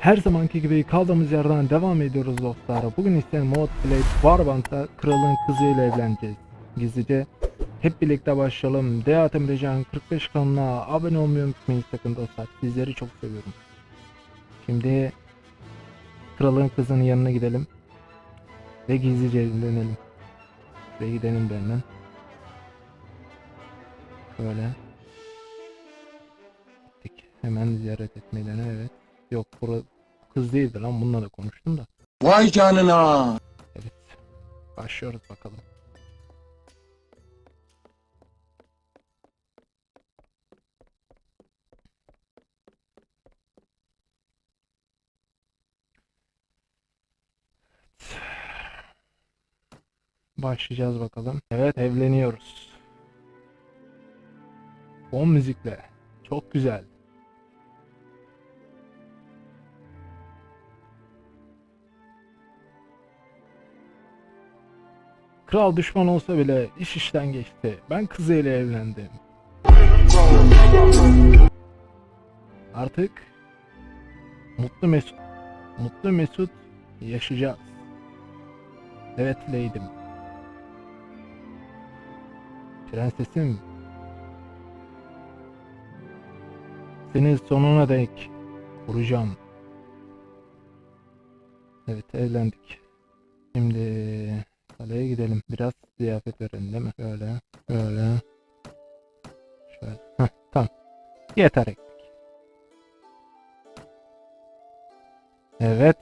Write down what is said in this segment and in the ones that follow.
Her zamanki gibi kaldığımız yerden devam ediyoruz dostlar. Bugün ise Mod Blade Warband'da kralın kızıyla evleneceğiz. Gizlice hep birlikte başlayalım. Deat Emrecan 45 kanalına abone olmayı unutmayın sakın dostlar. Sizleri çok seviyorum. Şimdi kralın kızının yanına gidelim. Ve gizlice evlenelim. Şuraya gidelim benden. Şöyle. Hemen ziyaret etmeden evet. Yok bura kız değildi lan bununla da konuştum da. Vay canına. Evet. Başlıyoruz bakalım. Başlayacağız bakalım. Evet evleniyoruz. Fon müzikle. Çok güzel. Kral düşman olsa bile iş işten geçti. Ben kızıyla evlendim. Artık mutlu mesut mutlu mesut yaşayacağız. Evet Leydim. Prensesim. Seni sonuna dek koruyacağım. Evet evlendik. Şimdi Kaleye gidelim. Biraz ziyafet verelim değil mi? Şöyle. Şöyle. Şöyle. Heh, tamam. Yeter ektik. Evet.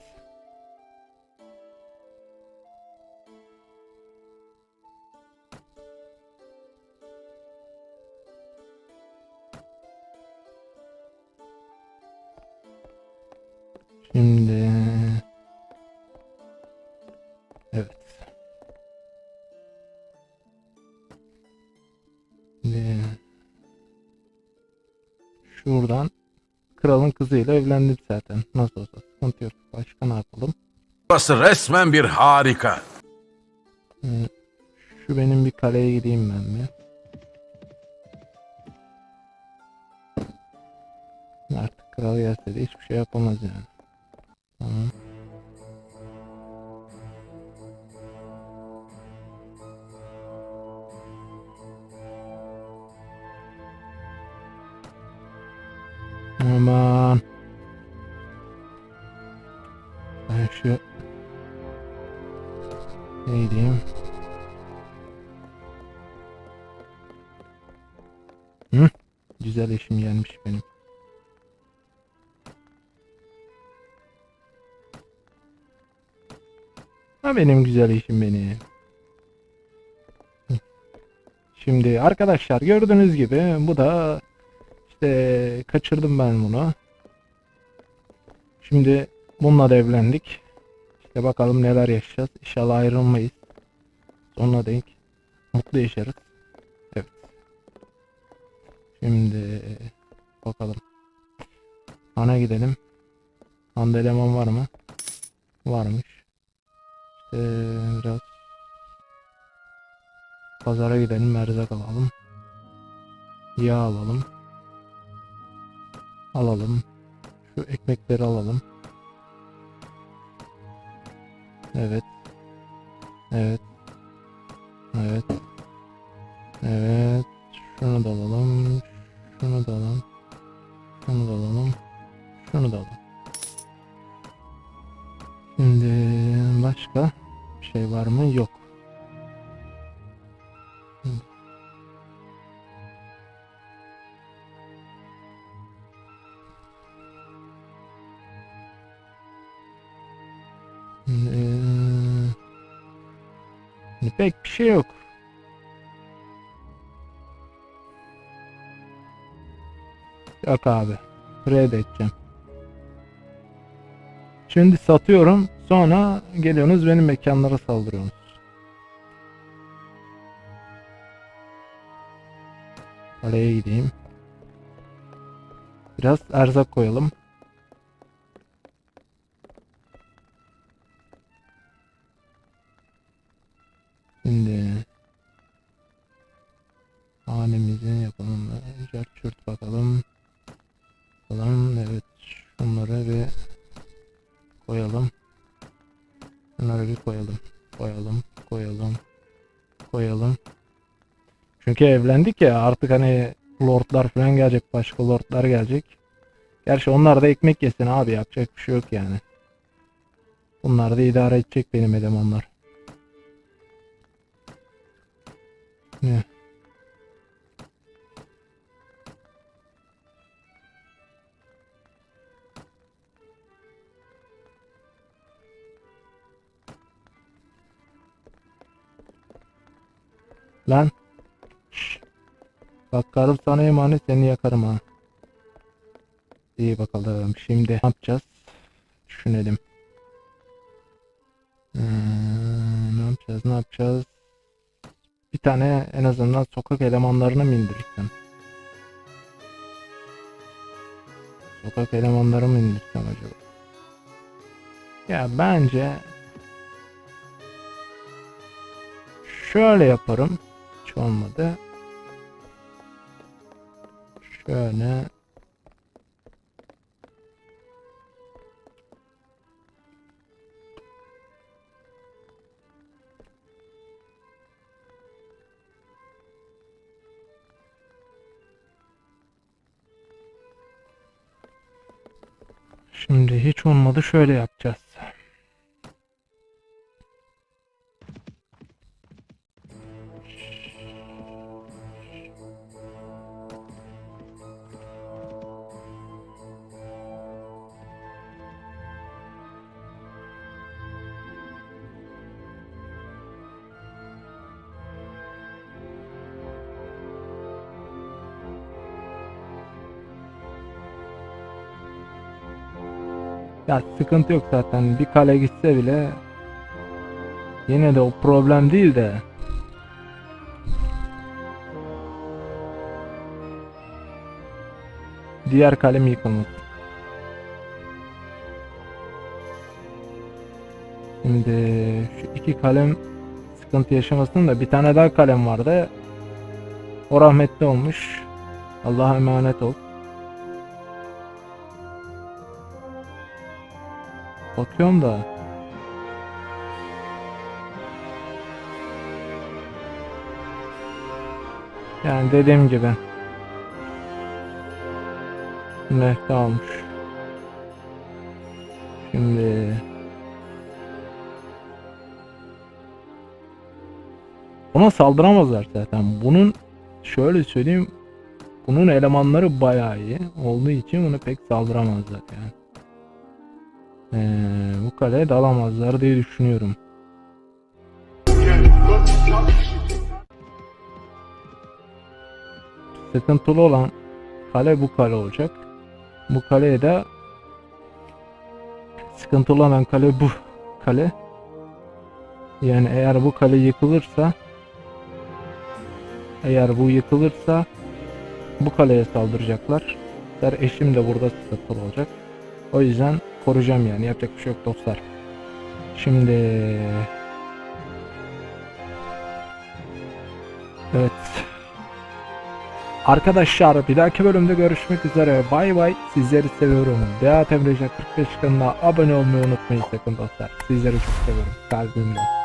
Şimdi şuradan kralın kızıyla evlendim zaten. Nasıl olsa sıkıntı yok. Başka ne yapalım? Burası resmen bir harika. Ee, Şu benim bir kaleye gideyim ben bir. Artık kral gelse de hiçbir şey yapamaz yani. Tamam. Ben şu ne diyeyim? Hı? Güzel eşim gelmiş benim. Ha benim güzel eşim benim. Hı. Şimdi arkadaşlar gördüğünüz gibi bu da işte kaçırdım ben bunu. Şimdi bununla da evlendik. İşte bakalım neler yaşayacağız. İnşallah ayrılmayız. Sonuna denk mutlu yaşarız. Evet. Şimdi bakalım. Ana gidelim. Handa eleman var mı? Varmış. İşte biraz pazara gidelim. Erzak alalım. Yağ alalım. Alalım. Şu ekmekleri alalım. Evet. Evet. Evet. Şunu da alalım. Şunu da alalım. Şunu da alalım. Şunu da alalım. Şimdi başka bir şey var mı? Yok. Ee, pek bir şey yok. Yok abi. Reddedeceğim. Şimdi satıyorum. Sonra geliyorsunuz benim mekanlara saldırıyorsunuz. Kaleye gideyim. Biraz erzak koyalım. Şunları bir Koyalım. Bunları bir koyalım. Koyalım. Koyalım. Koyalım. Çünkü evlendik ya artık hani lordlar falan gelecek. Başka lordlar gelecek. Gerçi onlar da ekmek yesin abi yapacak bir şey yok yani. Bunlar da idare edecek benim elemanlar. Ne? Lan. Şşş. Bak karım sana emanet seni yakarım ha. İyi bakalım. Şimdi ne yapacağız? Düşünelim. Hmm, ne yapacağız? Ne yapacağız? Bir tane en azından sokak elemanlarını mı indirsem? Sokak elemanları mı indirsem acaba? Ya bence şöyle yaparım. Hiç olmadı. Şöyle Şimdi hiç olmadı şöyle yapacağız. Ya sıkıntı yok zaten. Bir kale gitse bile yine de o problem değil de diğer kalem yıkılmış. Şimdi şu iki kalem sıkıntı yaşamasın da bir tane daha kalem vardı. O rahmetli olmuş. Allah'a emanet ol. Bakıyorum da. Yani dediğim gibi. Mehdi almış. Şimdi Ona saldıramazlar zaten. Bunun şöyle söyleyeyim. Bunun elemanları bayağı iyi olduğu için bunu pek saldıramazlar yani. Ee, bu kaleye dalamazlar diye düşünüyorum. Sıkıntılı olan kale bu kale olacak. Bu kaleye de sıkıntılı olan kale bu kale. Yani eğer bu kale yıkılırsa eğer bu yıkılırsa bu kaleye saldıracaklar. Der eşim de burada sıkıntılı olacak. O yüzden koruyacağım yani yapacak bir şey yok dostlar. Şimdi Evet. Arkadaşlar bir dahaki bölümde görüşmek üzere. Bay bay. Sizleri seviyorum. Deat Emreca 45 kanalına abone olmayı unutmayın sakın dostlar. Sizleri çok seviyorum. Kalbimle.